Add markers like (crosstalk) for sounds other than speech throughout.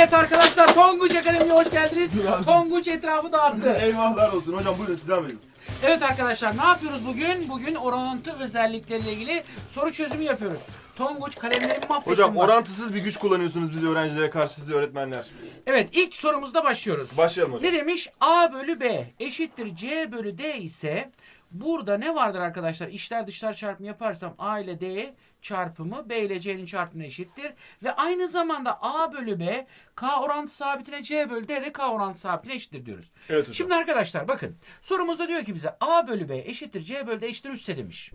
Evet arkadaşlar Tonguç Akademi'ye hoş geldiniz. Tonguç etrafı dağıttı. Eyvahlar olsun hocam buyurun siz devam edin. Evet arkadaşlar ne yapıyoruz bugün? Bugün orantı özellikleriyle ilgili soru çözümü yapıyoruz. Tonguç kalemlerimi mahvettim. Hocam bak. orantısız bir güç kullanıyorsunuz biz öğrencilere karşı siz öğretmenler. Evet ilk sorumuzda başlıyoruz. Başlayalım hocam. Ne demiş? A bölü B eşittir C bölü D ise burada ne vardır arkadaşlar? İşler dışlar çarpımı yaparsam A ile D çarpımı B ile C'nin çarpımına eşittir. Ve aynı zamanda A bölü B K orantı sabitine C bölü D de K orantı sabitine eşittir diyoruz. Evet hocam. Şimdi arkadaşlar bakın sorumuzda diyor ki bize A bölü B eşittir C bölü D eşittir 3 ise demiş.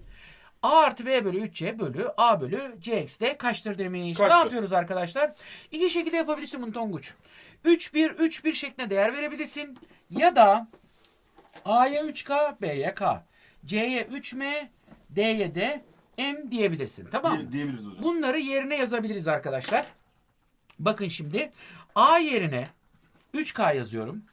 A artı B bölü 3C bölü A bölü C eksi D kaçtır demiş. Kaçtır? Ne yapıyoruz arkadaşlar? İki şekilde yapabilirsin bunu Tonguç. 3 1 3 1 şeklinde değer verebilirsin. Ya da A'ya 3K, B'ye K. C'ye 3M, D'ye de M diyebilirsin. Tamam mı? Diye- diyebiliriz hocam. Bunları yerine yazabiliriz arkadaşlar. Bakın şimdi A yerine 3K yazıyorum.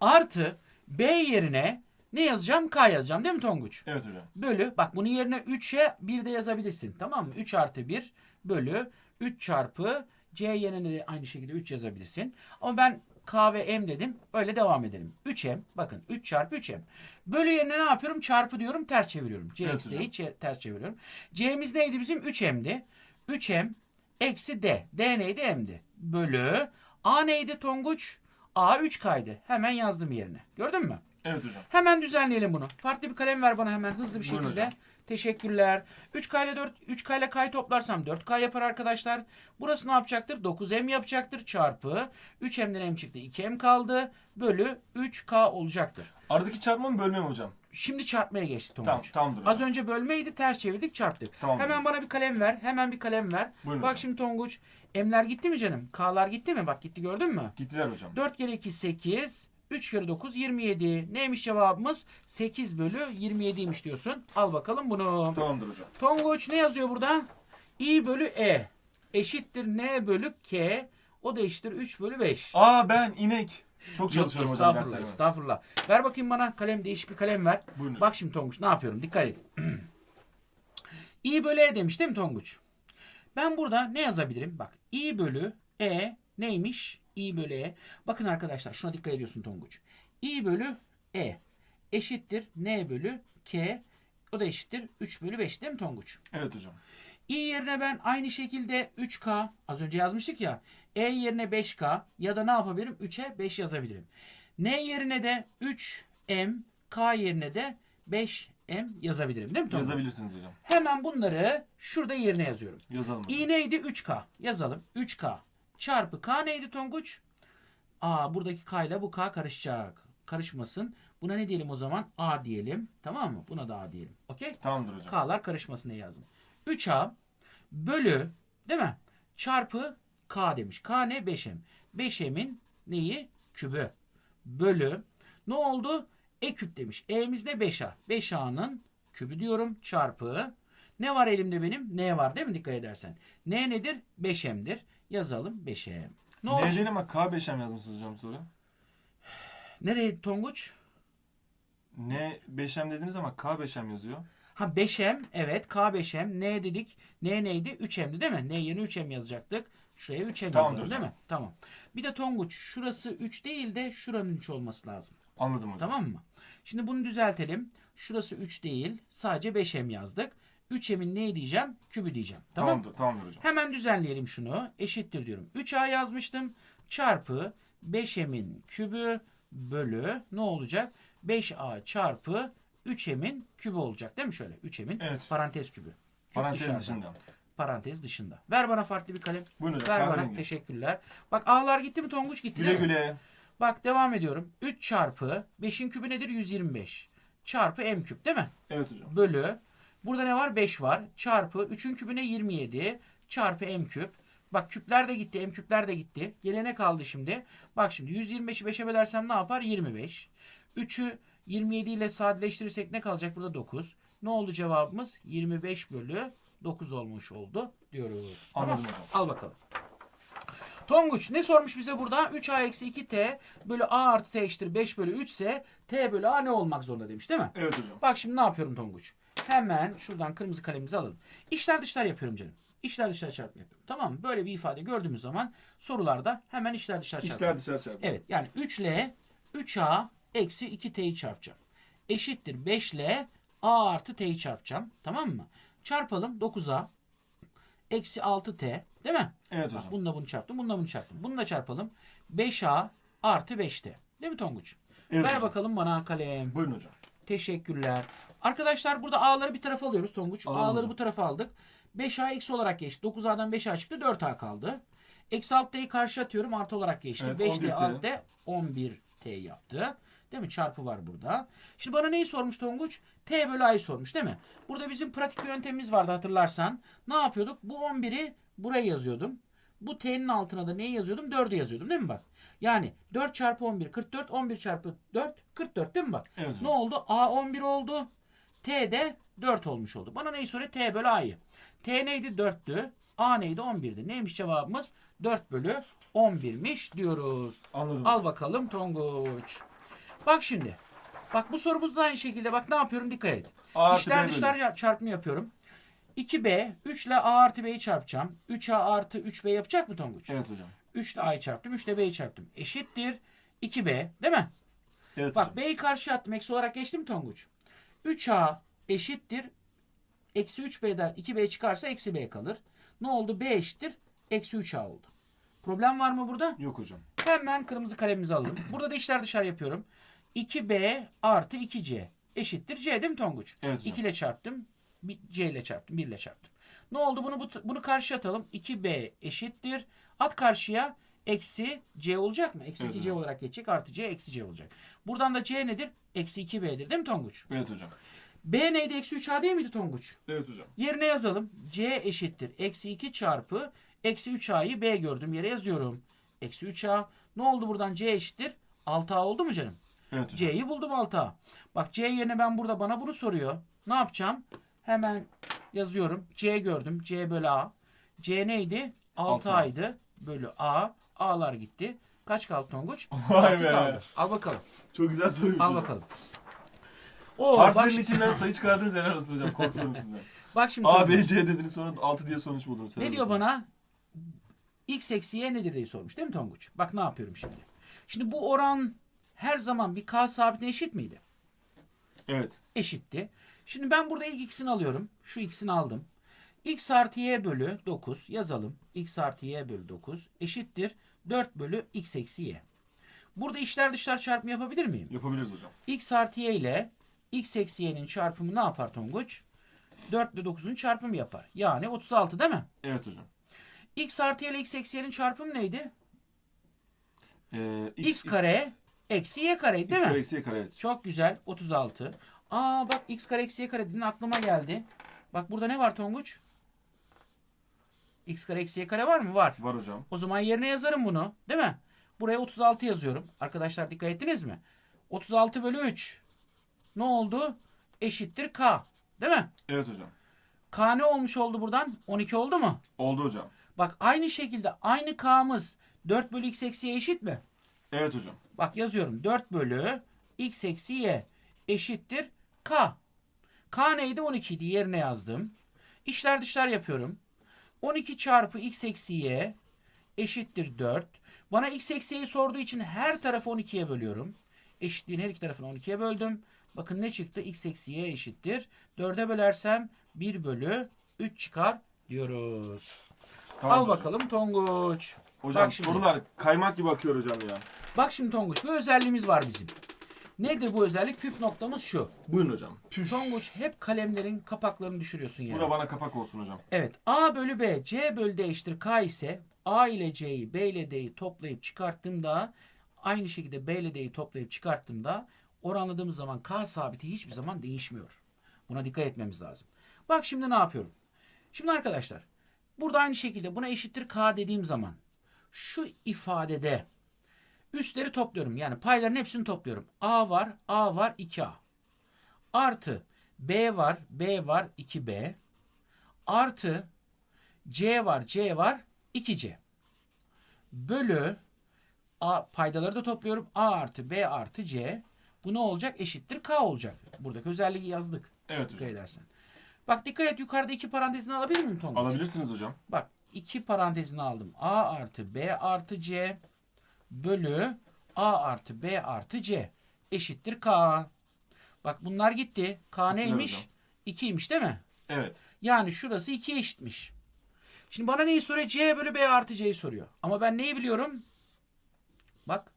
Artı B yerine ne yazacağım? K yazacağım değil mi Tonguç? Evet hocam. Bölü bak bunun yerine 3'e 1 de yazabilirsin. Tamam mı? 3 artı 1 bölü 3 çarpı C yerine de aynı şekilde 3 yazabilirsin. Ama ben K ve M dedim. Öyle devam edelim. 3M bakın 3 çarpı 3M. Bölü yerine ne yapıyorum? Çarpı diyorum ters çeviriyorum. C Evet ters çeviriyorum. C'miz neydi bizim? 3M'di. 3M eksi D. D neydi? M'di. Bölü A neydi Tonguç? A 3K'ydı. Hemen yazdım yerine. Gördün mü? Evet hocam. Hemen düzenleyelim bunu. Farklı bir kalem ver bana hemen hızlı bir Buyurun şekilde. hocam. Teşekkürler. 3K ile 4 3K ile K'yı toplarsam 4K yapar arkadaşlar. Burası ne yapacaktır? 9M yapacaktır çarpı 3M'den M çıktı. 2M kaldı. Bölü 3K olacaktır. Aradaki çarpma mı bölme mi hocam? Şimdi çarpmaya geçtik Tonguç. Tamam tamamdır Az önce bölmeydi ters çevirdik çarptık. Tamam. Hemen bana bir kalem ver. Hemen bir kalem ver. Buyurun Bak şimdi Tonguç. M'ler gitti mi canım? K'lar gitti mi? Bak gitti gördün mü? Gittiler hocam. 4 kere 2 8. 3 kere 9 27. Neymiş cevabımız? 8 bölü 27'ymiş diyorsun. Al bakalım bunu. Tamamdır hocam. Tonguç ne yazıyor burada? I bölü E eşittir N bölü K. O da eşittir 3 bölü 5. Aa ben inek. Çok Yok çalışıyorum hocam estağfurullah derslerime. estağfurullah. Ver bakayım bana kalem değişik bir kalem ver. Buyurun. Bak şimdi Tonguç ne yapıyorum dikkat et. (clears throat) I bölü E demiş değil mi Tonguç? Ben burada ne yazabilirim? Bak I bölü E neymiş? I bölü E. Bakın arkadaşlar şuna dikkat ediyorsun Tonguç. I bölü E eşittir N bölü K. O da eşittir 3 bölü 5 değil mi Tonguç? Evet hocam. I yerine ben aynı şekilde 3K az önce yazmıştık ya. E yerine 5K ya da ne yapabilirim? 3'e 5 yazabilirim. N yerine de 3M, K yerine de 5M yazabilirim değil mi Tonguç? Yazabilirsiniz hocam. Hemen bunları şurada yerine yazıyorum. Yazalım. I neydi? 3K. Yazalım. 3K çarpı K neydi Tonguç? Aa buradaki K ile bu K karışacak. Karışmasın. Buna ne diyelim o zaman? A diyelim. Tamam mı? Buna da A diyelim. Okey? Tamamdır hocam. K'lar karışmasın diye yazdım. 3A bölü değil mi? Çarpı K demiş. K ne? 5M. 5M'in neyi? Kübü. Bölü. Ne oldu? E küp demiş. E'miz ne? 5A. 5A'nın kübü diyorum. Çarpı. Ne var elimde benim? N var değil mi? Dikkat edersen. N nedir? 5M'dir. Yazalım 5M. Ne oldu? Neden ama K5M yazmışsınız hocam soru. Nereye Tonguç? N 5M dediniz ama K5M yazıyor. Ha 5M evet K5M N dedik. N neydi? 3M'di değil mi? N yerine 3M yazacaktık. Şuraya 3M Tamamdır yazalım değil hocam. mi? Tamam. Bir de Tonguç şurası 3 değil de şuranın 3 olması lazım. Anladım hocam. Tamam mı? Şimdi bunu düzeltelim. Şurası 3 değil. Sadece 5M yazdık. 3M'in ne diyeceğim? Kübü diyeceğim. Tamam. Tamamdır, tamamdır hocam. Hemen düzenleyelim şunu. Eşittir diyorum. 3A yazmıştım. Çarpı 5M'in kübü bölü ne olacak? 5A çarpı 3M'in kübü olacak değil mi şöyle? 3M'in Evet. parantez kübü. Küp Parantez dışarıda. dışında. Parantez dışında. Ver bana farklı bir kalem. Buyurun hocam. Ver bana. Teşekkürler. Bak A'lar gitti mi Tonguç gitti Güle güle. Bak devam ediyorum. 3 çarpı 5'in kübü nedir? 125. Çarpı M küp değil mi? Evet hocam. Bölü. Burada ne var? 5 var. Çarpı 3'ün kübüne 27. Çarpı M küp. Bak küpler de gitti. M küpler de gitti. Geriye ne kaldı şimdi? Bak şimdi 125'i 5'e bölersem ne yapar? 25. 3'ü 27 ile sadeleştirirsek ne kalacak? Burada 9. Ne oldu cevabımız? 25 bölü 9 olmuş oldu diyoruz. Anladım Tamam. Al bakalım. Tonguç ne sormuş bize burada? 3a eksi 2t bölü a artı t eşittir 5 bölü 3 ise t bölü a ne olmak zorunda demiş değil mi? Evet hocam. Bak şimdi ne yapıyorum Tonguç? Hemen şuradan kırmızı kalemimizi alalım. İçler dışlar yapıyorum canım. İçler dışlar çarpma yapıyorum. Tamam mı? Böyle bir ifade gördüğümüz zaman sorularda hemen içler dışlar çarpma. İçler dışarı çarpıyor. Evet yani 3 ile 3a eksi 2t'yi çarpacağım. Eşittir 5 ile a artı t'yi çarpacağım. Tamam mı? Çarpalım 9a eksi 6t değil mi? Evet Bak, hocam. bununla bunu çarptım. Bununla bunu çarptım. Bunu da çarpalım. 5a artı 5t. Değil mi Tonguç? Evet Ver hocam. bakalım bana kalem. Buyurun hocam. Teşekkürler. Arkadaşlar burada a'ları bir tarafa alıyoruz Tonguç. Alalım A'ları hocam. bu tarafa aldık. 5a eksi olarak geçti. 9a'dan 5a çıktı. 4a kaldı. Eksi 6t'yi karşı atıyorum. Artı olarak geçti. Evet, 5t 11t. 6t 11t yaptı. Değil mi? Çarpı var burada. Şimdi bana neyi sormuş Tonguç? T bölü A'yı sormuş değil mi? Burada bizim pratik bir yöntemimiz vardı hatırlarsan. Ne yapıyorduk? Bu 11'i buraya yazıyordum. Bu T'nin altına da neyi yazıyordum? 4'ü yazıyordum değil mi bak? Yani 4 çarpı 11 44. 11 çarpı 4 44 değil mi bak? Evet Ne oldu? A 11 oldu. T de 4 olmuş oldu. Bana neyi soruyor? T bölü A'yı. T neydi? 4'tü. A neydi? 11'di. Neymiş cevabımız? 4 bölü 11'miş diyoruz. Anladım. Al bakalım Tonguç. Bak şimdi. Bak bu sorumuzda aynı şekilde bak ne yapıyorum dikkat et. A artı B İçler bölü. dışlar ya- çarpımı yapıyorum. 2B 3 ile A artı B'yi çarpacağım. 3A artı 3B yapacak mı Tonguç? Evet hocam. 3 ile A'yı çarptım. 3 ile B'yi çarptım. Eşittir 2B değil mi? Evet Bak hocam. B'yi karşı attım. Eksi olarak geçti mi Tonguç? 3A eşittir. Eksi 3B'den 2B çıkarsa eksi B kalır. Ne oldu? B eşittir. Eksi 3A oldu. Problem var mı burada? Yok hocam. Hemen kırmızı kalemimizi alalım. Burada da içler dışarı yapıyorum. 2B artı 2C eşittir C değil mi Tonguç? Evet hocam. 2 ile çarptım. C ile çarptım. 1 ile çarptım. Ne oldu? Bunu bu- bunu karşı atalım. 2B eşittir. At karşıya eksi C olacak mı? Eksi Evet 2C hocam. olarak geçecek. Artı C eksi C olacak. Buradan da C nedir? Eksi 2B'dir değil mi Tonguç? Evet hocam. B neydi? Eksi 3A değil miydi Tonguç? Evet hocam. Yerine yazalım. C eşittir. Eksi 2 çarpı eksi 3A'yı B gördüm yere yazıyorum. Eksi 3A. Ne oldu buradan? C eşittir. 6A oldu mu canım? Evet hocam. C'yi buldum 6A. Bak C yerine ben burada bana bunu soruyor. Ne yapacağım? Hemen yazıyorum. C gördüm. C bölü A. C neydi? 6A'ydı. Bölü A. A'lar gitti. Kaç kaldı Tonguç? Vay Altı be. kaldı. Al bakalım. Çok güzel soruymuş Al hocam. bakalım. Oo, bak, Harflerin içinden sayı çıkardınız helal olsun hocam. Korkuyorum sizden. (laughs) bak şimdi A, Tonguç. B, C dediniz sonra 6 diye sonuç buldunuz. Helal Ne diyor olsun. bana? X eksi Y nedir diye sormuş değil mi Tonguç? Bak ne yapıyorum şimdi. Şimdi bu oran her zaman bir K sabitine eşit miydi? Evet. Eşitti. Şimdi ben burada ilk x'ini alıyorum. Şu x'ini aldım. x artı y bölü 9 yazalım. x artı y bölü 9 eşittir 4 bölü x eksi y. Burada içler dışlar çarpımı yapabilir miyim? Yapabiliriz hocam. x artı y ile x eksi y'nin çarpımı ne yapar Tonguç? 4 ile 9'un çarpımı yapar. Yani 36 değil mi? Evet hocam. x artı y ile x eksi y'nin çarpımı neydi? Ee, x, kare eksi y kare değil X mi? kare eksi Y kare evet. Çok güzel. 36. Aa bak x kare eksi y kare dedin aklıma geldi. Bak burada ne var Tonguç? X kare eksi y kare var mı? Var. Var hocam. O zaman yerine yazarım bunu. Değil mi? Buraya 36 yazıyorum. Arkadaşlar dikkat ettiniz mi? 36 bölü 3. Ne oldu? Eşittir k. Değil mi? Evet hocam. K ne olmuş oldu buradan? 12 oldu mu? Oldu hocam. Bak aynı şekilde aynı k'mız 4 bölü x eksi y eşit mi? Evet hocam. Bak yazıyorum 4 bölü x eksi y eşittir k. K neydi? 12 idi. Yerine yazdım. İşler dışlar yapıyorum. 12 çarpı x eksi y eşittir 4. Bana x eksi y'yi sorduğu için her tarafı 12'ye bölüyorum. Eşitliğin her iki tarafını 12'ye böldüm. Bakın ne çıktı? x eksi y eşittir. 4'e bölersem 1 bölü 3 çıkar diyoruz. Tamam Al hocam. bakalım Tonguç. Hocam Bak şimdi. sorular kaymak gibi akıyor hocam ya. Bak şimdi Tonguç bir özelliğimiz var bizim. Nedir bu özellik? Püf noktamız şu. Buyurun hocam. Püf. Tonguç hep kalemlerin kapaklarını düşürüyorsun Bu yani. da bana kapak olsun hocam. Evet. A bölü B, C bölü D eşittir K ise A ile C'yi, B ile D'yi toplayıp çıkarttığımda aynı şekilde B ile D'yi toplayıp çıkarttığımda oranladığımız zaman K sabiti hiçbir zaman değişmiyor. Buna dikkat etmemiz lazım. Bak şimdi ne yapıyorum? Şimdi arkadaşlar burada aynı şekilde buna eşittir K dediğim zaman şu ifadede üstleri topluyorum. Yani payların hepsini topluyorum. A var, A var 2A. Artı B var, B var 2B. Artı C var, C var 2C. Bölü A paydaları da topluyorum. A artı B artı C. Bu ne olacak? Eşittir K olacak. Buradaki özelliği yazdık. Evet hocam. edersen. Bak dikkat et yukarıda iki parantezini alabilir miyim Tonguç? Alabilirsiniz hocam. Bak iki parantezini aldım. A artı B artı C bölü A artı B artı C eşittir K. Bak bunlar gitti. K neymiş? hocam. 2'ymiş değil mi? Evet. Yani şurası 2'ye eşitmiş. Şimdi bana neyi soruyor? C bölü B artı C'yi soruyor. Ama ben neyi biliyorum? Bak.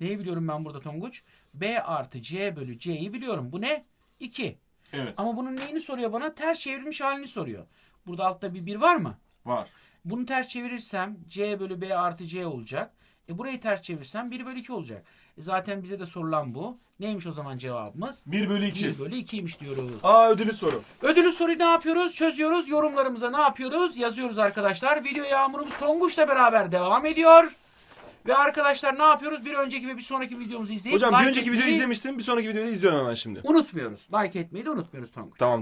Neyi biliyorum ben burada Tonguç? B artı C bölü C'yi biliyorum. Bu ne? 2. Evet. Ama bunun neyini soruyor bana? Ters çevrilmiş halini soruyor. Burada altta bir 1 var mı? Var. Bunu ters çevirirsem C bölü B artı C olacak. E burayı ters çevirirsem 1 bölü 2 olacak. E zaten bize de sorulan bu. Neymiş o zaman cevabımız? 1 bölü 2. 1 bölü 2'ymiş diyoruz. Aa ödülü soru. Ödülü soruyu ne yapıyoruz? Çözüyoruz. Yorumlarımıza ne yapıyoruz? Yazıyoruz arkadaşlar. Video yağmurumuz Tonguç'la beraber devam ediyor. Ve arkadaşlar ne yapıyoruz? Bir önceki ve bir sonraki videomuzu izleyip Hocam like bir önceki videoyu etmeyi izlemiştim. Bir sonraki videoyu da izliyorum hemen şimdi. Unutmuyoruz. Like etmeyi de unutmuyoruz Tonguç. Tamamdır.